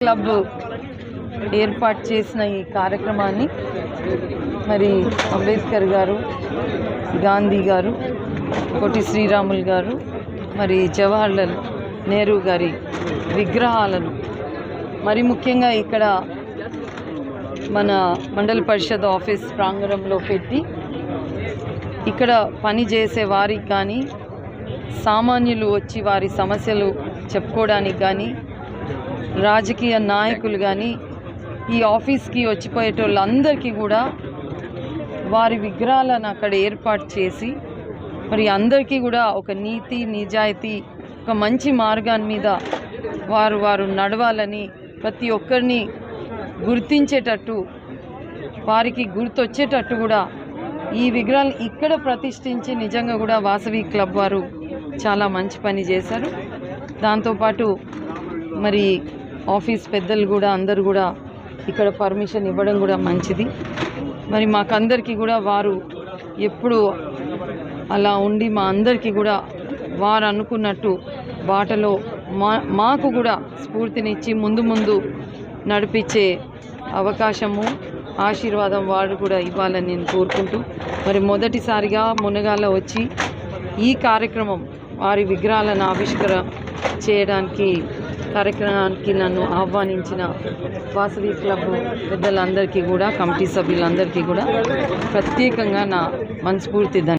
Club ఏర్పాటు చేసిన ఈ కార్యక్రమాన్ని మరి అంబేద్కర్ గారు గాంధీ గారు కోటి శ్రీరాములు గారు మరి జవహర్లాల్ నెహ్రూ గారి విగ్రహాలను మరి ముఖ్యంగా ఇక్కడ మన మండల పరిషత్ ఆఫీస్ ప్రాంగణంలో పెట్టి ఇక్కడ పని చేసే వారికి కానీ సామాన్యులు వచ్చి వారి సమస్యలు చెప్పుకోవడానికి కానీ రాజకీయ నాయకులు కానీ ఈ ఆఫీస్కి వచ్చిపోయేటోళ్ళందరికీ కూడా వారి విగ్రహాలను అక్కడ ఏర్పాటు చేసి మరి అందరికీ కూడా ఒక నీతి నిజాయితీ ఒక మంచి మార్గాన్ని మీద వారు వారు నడవాలని ప్రతి ఒక్కరిని గుర్తించేటట్టు వారికి గుర్తొచ్చేటట్టు కూడా ఈ విగ్రహాలు ఇక్కడ ప్రతిష్ఠించి నిజంగా కూడా వాసవి క్లబ్ వారు చాలా మంచి పని చేశారు. దాంతోపాటు మరి ఆఫీస్ పెద్దలు కూడా అందరు కూడా ఇక్కడ పర్మిషన్ ఇవ్వడం కూడా మంచిది. మరి మాకందరికీ కూడా వారు ఎప్పుడు అలా ఉండి మా అందరికీ కూడా వారు అనుకున్నట్టు బాటలో మా మాకు కూడా స్ఫూర్తినిచ్చి ముందు ముందు నడిపించే అవకాశము ఆశీర్వాదం వారు కూడా ఇవ్వాలని నేను కోరుకుంటూ మరి మొదటిసారిగా మునగాల వచ్చి ఈ కార్యక్రమం వారి విగ్రహాలను ఆవిష్కర చేయడానికి కార్యక్రమానికి నన్ను ఆహ్వానించిన వాసవి క్లబ్ పెద్దలందరికీ కూడా కమిటీ సభ్యులందరికీ కూడా ప్రత్యేకంగా నా మనస్ఫూర్తి